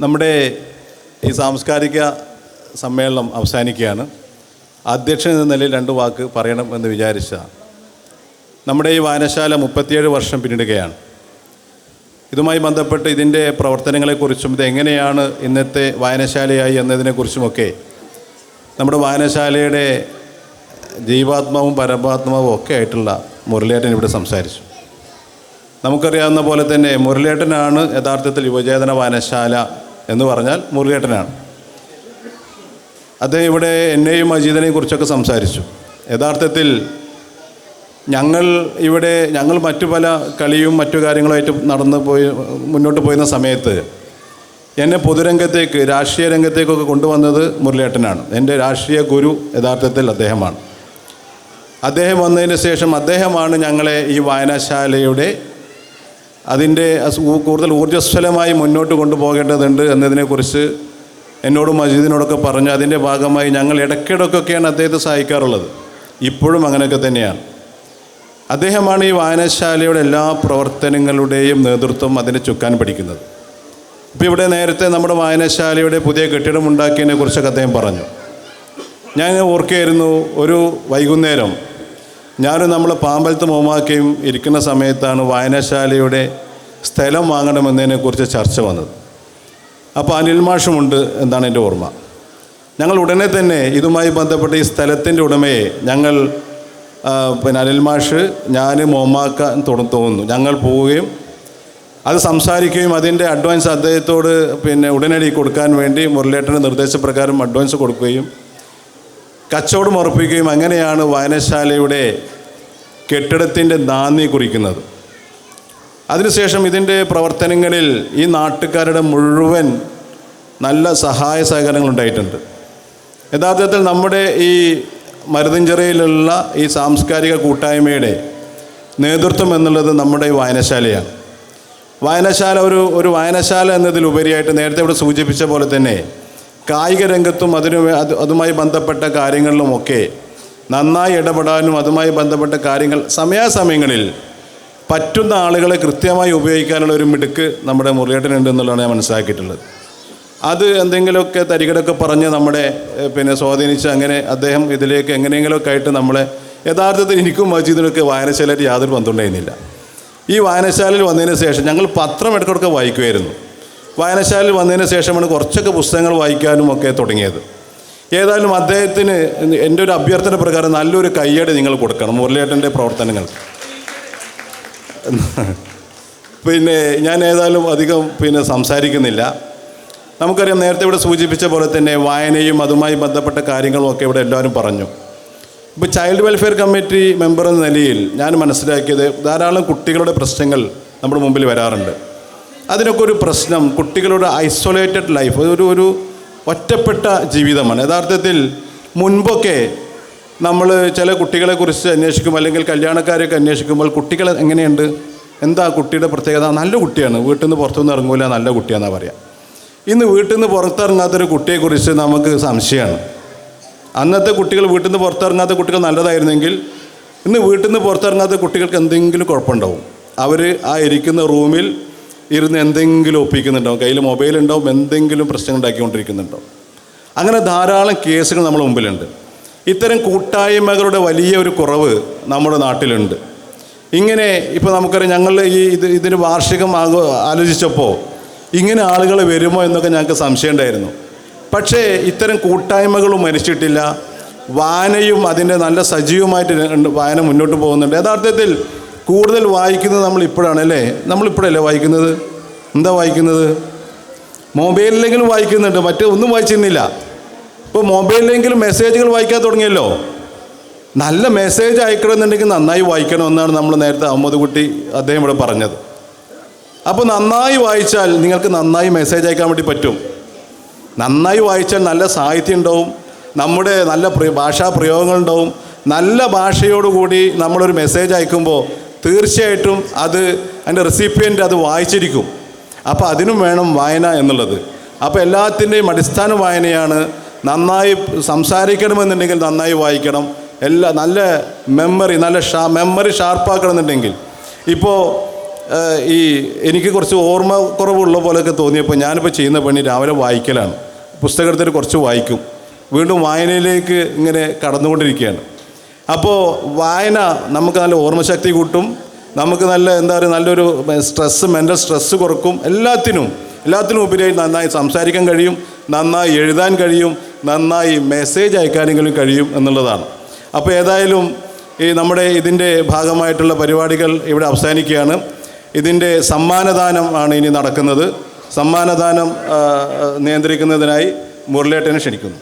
നമ്മുടെ ഈ സാംസ്കാരിക സമ്മേളനം അവസാനിക്കുകയാണ്. അധ്യക്ഷൻ എന്ന നിലയിൽ രണ്ട് വാക്ക് പറയണം എന്ന് വിചാരിച്ച നമ്മുടെ ഈ വായനശാല മുപ്പത്തിയേഴ് വർഷം പിന്നിടുകയാണ്. ഇതുമായി ബന്ധപ്പെട്ട് ഇതിന്റെ പ്രവർത്തനങ്ങളെക്കുറിച്ചും ഇത് എങ്ങനെയാണ് ഇന്നത്തെ വായനശാലയായി എന്നതിനെക്കുറിച്ചുമൊക്കെ നമ്മുടെ വായനശാലയുടെ ജീവാത്മാവും പരമാത്മാവും ഒക്കെ ആയിട്ടുള്ള മുരളിയേട്ടൻ ഇവിടെ സംസാരിച്ചു. നമുക്കറിയാവുന്ന പോലെ തന്നെ മുരളിയേട്ടനാണ് യഥാർത്ഥത്തിൽ യുവചേതന വായനശാല എന്ന് പറഞ്ഞാൽ മുരുകേട്ടനാണ്. അദ്ദേഹം ഇവിടെ എന്നെയും അജീതനെയും കുറിച്ചൊക്കെ സംസാരിച്ചു. യഥാർത്ഥത്തിൽ ഞങ്ങൾ ഇവിടെ ഞങ്ങൾ മറ്റു പല കളിയും മറ്റു കാര്യങ്ങളുമായിട്ട് നടന്നു പോയി മുന്നോട്ട് പോയിരുന്ന സമയത്ത് എന്നെ പൊതുരംഗത്തേക്ക് രാഷ്ട്രീയ രംഗത്തേക്കൊക്കെ കൊണ്ടുവന്നത് മുരളിയേട്ടനാണ് എന്റെ രാഷ്ട്രീയ ഗുരു യഥാർത്ഥത്തിൽ അദ്ദേഹമാണ്. അദ്ദേഹം വന്നതിന് ശേഷം അദ്ദേഹമാണ് ഞങ്ങളെ ഈ വായനശാലയുടെ അതിന്റെ കൂടുതൽ ഊർജസ്വലമായി മുന്നോട്ട് കൊണ്ടുപോകേണ്ടതുണ്ട് എന്നതിനെക്കുറിച്ച് എന്നോടും മജീദിനോടൊക്കെ പറഞ്ഞു അതിന്റെ ഭാഗമായി ഞങ്ങൾ ഇടയ്ക്കിടയ്ക്കൊക്കെയാണ് അദ്ദേഹത്തെ സഹായിക്കാറുള്ളത്. ഇപ്പോഴും അങ്ങനെയൊക്കെ തന്നെയാണ്. അദ്ദേഹമാണ് ഈ വായനശാലയുടെ എല്ലാ പ്രവർത്തനങ്ങളുടെയും നേതൃത്വം അതിന്റെ ചുക്കാൻ പഠിക്കുന്നത്. ഇപ്പോൾ ഇവിടെ നേരത്തെ നമ്മുടെ വായനശാലയുടെ പുതിയ കെട്ടിടം ഉണ്ടാക്കിയതിനെ കുറിച്ചൊക്കെ അദ്ദേഹം പറഞ്ഞു. ഞാൻ ഓർക്കുകയായിരുന്നു ഒരു വൈകുന്നേരം ഞാനും നമ്മൾ പാമ്പലത്ത് മോമാക്കയും ഇരിക്കുന്ന സമയത്താണ് വായനശാലയുടെ സ്ഥലം വാങ്ങണമെന്നതിനെക്കുറിച്ച് ചർച്ച വന്നത്. അപ്പോൾ അനിൽ മാഷുമുണ്ട് എന്നാണ് എന്റെ ഓർമ്മ. ഞങ്ങൾ ഉടനെ തന്നെ ഇതുമായി ബന്ധപ്പെട്ട ഈ സ്ഥലത്തിന്റെ ഉടമയെ ഞങ്ങൾ പിന്നെ അനിൽ മാഷ് ഞാൻ മോമാക്കാൻ തോന്നുന്നു. ഞങ്ങൾ പോവുകയും അത് സംസാരിക്കുകയും അതിന്റെ അഡ്വാൻസ് അദ്ദേഹത്തോട് പിന്നെ ഉടനടി കൊടുക്കാൻ വേണ്ടി മുരളേട്ടന്റെ നിർദ്ദേശപ്രകാരം അഡ്വാൻസ് കൊടുക്കുകയും കച്ചവടം ഉറപ്പിക്കുകയും അങ്ങനെയാണ് വായനശാലയുടെ കെട്ടിടത്തിന്റെ നാന്ദി കുറിക്കുന്നത്. അതിനുശേഷം ഇതിന്റെ പ്രവർത്തനങ്ങളിൽ ഈ നാട്ടുകാരുടെ മുഴുവൻ നല്ല സഹായ സഹകരണങ്ങൾ ഉണ്ടായിട്ടുണ്ട്. യഥാർത്ഥത്തിൽ നമ്മുടെ ഈ മരുതഞ്ചിറയിലുള്ള ഈ സാംസ്കാരിക കൂട്ടായ്മയുടെ നേതൃത്വം എന്നുള്ളത് നമ്മുടെ ഈ വായനശാലയാണ്. വായനശാല ഒരു ഒരു വായനശാല എന്നതിലുപരിയായിട്ട് നേരത്തെ ഇവിടെ സൂചിപ്പിച്ച പോലെ തന്നെ കായിക രംഗത്തും അതിനു അത് അതുമായി ബന്ധപ്പെട്ട കാര്യങ്ങളിലുമൊക്കെ നന്നായി ഇടപെടാനും അതുമായി ബന്ധപ്പെട്ട കാര്യങ്ങൾ സമയാസമയങ്ങളിൽ പറ്റുന്ന ആളുകളെ കൃത്യമായി ഉപയോഗിക്കാനുള്ള ഒരു മിടുക്ക് നമ്മുടെ മുറിയേട്ടനുണ്ട് എന്നുള്ളതാണ് ഞാൻ മനസ്സിലാക്കിയിട്ടുള്ളത്. അത് എന്തെങ്കിലുമൊക്കെ തരികടൊക്കെ പറഞ്ഞ് നമ്മുടെ പിന്നെ സ്വാധീനിച്ച് അങ്ങനെ അദ്ദേഹം ഇതിലേക്ക് എങ്ങനെയെങ്കിലുമൊക്കെ ആയിട്ട് നമ്മളെ യഥാർത്ഥത്തിൽ എനിക്കും മജീദിനൊക്കെ വായനശാലയിൽ യാതൊരു ബന്ധമുണ്ടായിരുന്നില്ല. ഈ വായനശാലയിൽ വന്നതിന് ശേഷം ഞങ്ങൾ പത്രം ഇടയ്ക്കിടയ്ക്ക് വായിക്കുമായിരുന്നു. വായനശാലയിൽ വന്നതിന് ശേഷമാണ് കുറച്ചൊക്കെ പുസ്തകങ്ങൾ വായിക്കാനും ഒക്കെ തുടങ്ങിയത്. ഏതായാലും അദ്ദേഹത്തിന് എന്റെ ഒരു അഭ്യർത്ഥന പ്രകാരം നല്ലൊരു കയ്യടി നിങ്ങൾ കൊടുക്കണം മുരളിയേട്ടന്റെ പ്രവർത്തനങ്ങൾ പിന്നെ ഞാൻ ഏതായാലും അധികം പിന്നെ സംസാരിക്കുന്നില്ല. നമുക്കറിയാം നേരത്തെ ഇവിടെ സൂചിപ്പിച്ച പോലെ തന്നെ വായനയും അതുമായി ബന്ധപ്പെട്ട കാര്യങ്ങളും ഒക്കെ ഇവിടെ എല്ലാവരും പറഞ്ഞു. ഇപ്പോൾ ചൈൽഡ് വെൽഫെയർ കമ്മിറ്റി മെമ്പർ എന്ന നിലയിൽ ഞാൻ മനസ്സിലാക്കിയത് ധാരാളം കുട്ടികളുടെ പ്രശ്നങ്ങൾ നമ്മുടെ മുമ്പിൽ വരാറുണ്ട്. അതിനൊക്കെ ഒരു പ്രശ്നം. കുട്ടികളുടെ ഐസൊലേറ്റഡ് ലൈഫ് ഒരു ഒരു ഒറ്റപ്പെട്ട ജീവിതമാണ്. യഥാർത്ഥത്തിൽ മുൻപൊക്കെ നമ്മൾ ചില കുട്ടികളെക്കുറിച്ച് അന്വേഷിക്കും അല്ലെങ്കിൽ കല്യാണക്കാരെയൊക്കെ അന്വേഷിക്കുമ്പോൾ കുട്ടികൾ എങ്ങനെയുണ്ട്? എന്താ കുട്ടിയുടെ പ്രത്യേകത? നല്ല കുട്ടിയാണ്. വീട്ടിൽ നിന്ന് പുറത്തുനിന്ന് ഇറങ്ങൂല നല്ല കുട്ടിയാണെന്നാണ് പറയാം. ഇന്ന് വീട്ടിൽ നിന്ന് പുറത്തിറങ്ങാത്തൊരു കുട്ടിയെക്കുറിച്ച് നമുക്ക് സംശയമാണ്. അന്നത്തെ കുട്ടികൾ വീട്ടിൽ നിന്ന് പുറത്തിറങ്ങാത്ത കുട്ടികൾ നല്ലതായിരുന്നെങ്കിൽ ഇന്ന് വീട്ടിൽ നിന്ന് പുറത്തിറങ്ങാത്ത കുട്ടികൾക്ക് എന്തെങ്കിലും കുഴപ്പമുണ്ടാവും. അവർ ആ ഇരിക്കുന്ന റൂമിൽ ഇരുന്ന് എന്തെങ്കിലും ഒപ്പിക്കുന്നുണ്ടാവും. കയ്യിൽ മൊബൈൽ ഉണ്ടാവും എന്തെങ്കിലും പ്രശ്നം ഉണ്ടാക്കിക്കൊണ്ടിരിക്കുന്നുണ്ടാവും. അങ്ങനെ ധാരാളം കേസുകൾ നമ്മുടെ മുമ്പിലുണ്ട്. ഇത്തരം കൂട്ടായ്മകളുടെ വലിയ ഒരു കുറവ് നമ്മുടെ നാട്ടിലുണ്ട്. ഇങ്ങനെ ഇപ്പോൾ നമുക്കറിയാം ഞങ്ങൾ ഈ ഇത് ഇതിന് വാർഷികം ആലോചിച്ചപ്പോൾ ഇങ്ങനെ ആളുകൾ വരുമോ എന്നൊക്കെ ഞങ്ങൾക്ക് സംശയം ഉണ്ടായിരുന്നു. പക്ഷേ ഇത്തരം കൂട്ടായ്മകളും മരിച്ചിട്ടില്ല. വായനയും അതിന്റെ നല്ല സജീവമായിട്ട് വായന മുന്നോട്ട് പോകുന്നുണ്ട്. യഥാർത്ഥത്തിൽ കൂടുതൽ വായിക്കുന്നത് നമ്മൾ ഇപ്പോഴാണ് അല്ലേ? നമ്മളിപ്പോഴല്ലേ വായിക്കുന്നത്? എന്താ വായിക്കുന്നത്? മൊബൈലിലെങ്കിലും വായിക്കുന്നുണ്ട് മറ്റേ ഒന്നും വായിച്ചിരുന്നില്ല. ഇപ്പോൾ മൊബൈലിലെങ്കിലും മെസ്സേജുകൾ വായിക്കാൻ തുടങ്ങിയല്ലോ. നല്ല മെസ്സേജ് അയക്കണമെന്നുണ്ടെങ്കിൽ നന്നായി വായിക്കണമെന്നാണ് നമ്മൾ നേരത്തെ അഹമ്മദ് കുട്ടി അദ്ദേഹം ഇവിടെ പറഞ്ഞത്. അപ്പോൾ നന്നായി വായിച്ചാൽ നിങ്ങൾക്ക് നന്നായി മെസ്സേജ് അയക്കാൻ വേണ്ടി പറ്റും. നന്നായി വായിച്ചാൽ നല്ല സാഹിത്യം ഉണ്ടാവും നമ്മുടെ നല്ല ഭാഷാ പ്രയോഗങ്ങളുണ്ടാവും നല്ല ഭാഷയോടുകൂടി നമ്മളൊരു മെസ്സേജ് അയക്കുമ്പോൾ തീർച്ചയായിട്ടും അത് അതിന്റെ റെസിപ്പിയന്റ് അത് വായിച്ചിരിക്കും. അപ്പോൾ അതിനും വേണം വായന എന്നുള്ളത്. അപ്പോൾ എല്ലാത്തിന്റെയും അടിസ്ഥാന വായനയാണ് നന്നായി സംസാരിക്കണമെന്നുണ്ടെങ്കിൽ നന്നായി വായിക്കണം. എല്ലാ നല്ല മെമ്മറി നല്ല ഷാ മെമ്മറി ഷാർപ്പാക്കണമെന്നുണ്ടെങ്കിൽ. ഇപ്പോൾ ഈ എനിക്ക് കുറച്ച് ഓർമ്മ കുറവുള്ള പോലെയൊക്കെ തോന്നിയപ്പോൾ ഞാനിപ്പോൾ ചെയ്യുന്ന പണി രാവിലെ വായിക്കലാണ്. പുസ്തകത്തിൽ കുറച്ച് വായിക്കും. വീണ്ടും വായനയിലേക്ക് ഇങ്ങനെ കടന്നുകൊണ്ടിരിക്കുകയാണ്. അപ്പോൾ വായന നമുക്ക് നല്ല ഓർമ്മശക്തി കൂട്ടും. നമുക്ക് നല്ല എന്താ പറയുക നല്ലൊരു സ്ട്രെസ്സ് മെന്റൽ സ്ട്രെസ്സ് കുറക്കും. എല്ലാത്തിനും എല്ലാത്തിനും ഉപരിയായി നന്നായി സംസാരിക്കാൻ കഴിയും നന്നായി എഴുതാൻ കഴിയും നന്നായി മെസ്സേജ് അയക്കാനെങ്കിലും കഴിയും എന്നുള്ളതാണ്. അപ്പോൾ ഏതായാലും ഈ നമ്മുടെ ഇതിന്റെ ഭാഗമായിട്ടുള്ള പരിപാടികൾ ഇവിടെ അവസാനിക്കുകയാണ്. ഇതിന്റെ സമ്മാനദാനം ആണ് ഇനി നടക്കുന്നത്. സമ്മാനദാനം നിയന്ത്രിക്കുന്നതിനായി മുരളേട്ടനെ ക്ഷണിക്കുന്നു.